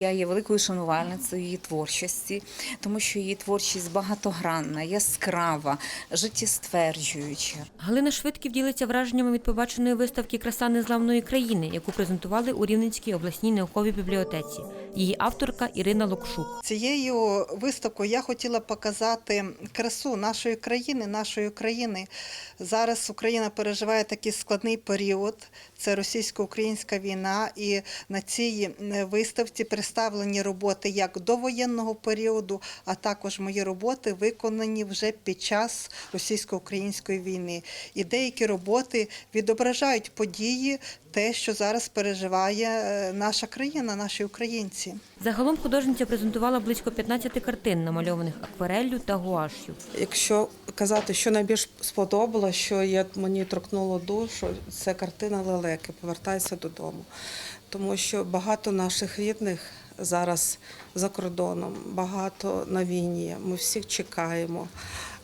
Я є великою шанувальницею її творчості, тому що її творчість багатогранна, яскрава, життєстверджуюча. Галина Швидків ділиться враженнями від побаченої виставки Краса незламної країни, яку презентували у Рівненській обласній науковій бібліотеці. Її авторка Ірина Локшук. Цією виставкою я хотіла показати красу нашої країни, нашої країни. Зараз Україна переживає такий складний період. Це російсько-українська війна, і на цій е, виставці представлені роботи як довоєнного періоду, а також мої роботи виконані вже під час російсько-української війни. І деякі роботи відображають події, те, що зараз переживає е, наша країна, наші українці. Загалом художниця презентувала близько 15 картин, намальованих аквареллю та гуашю. Якщо казати, що найбільш сподобало, що я, мені торкнуло душу, це картина лелеки Повертайся додому. Тому що багато наших рідних зараз за кордоном, багато на війні. Ми всіх чекаємо.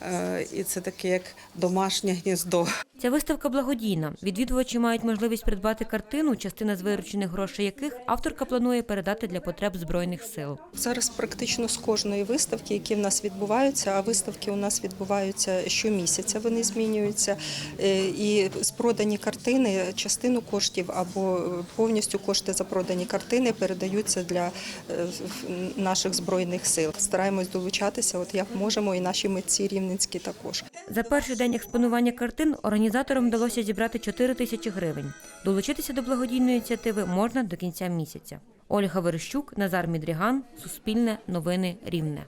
Е, І це таке як домашнє гніздо. Ця виставка благодійна. Відвідувачі мають можливість придбати картину, частина з виручених грошей яких авторка планує передати для потреб збройних сил. Зараз практично з кожної виставки, які в нас відбуваються, а виставки у нас відбуваються щомісяця, вони змінюються. Е, І з продані картини частину коштів або повністю кошти за продані картини передаються для наших збройних сил. Стараємось долучатися, от як можемо, і наші митці рівненські також. За перший день експонування картин організаторам вдалося зібрати 4 тисячі гривень. Долучитися до благодійної ініціативи можна до кінця місяця. Ольга Верещук, Назар Мідріган, Суспільне, Новини Рівне.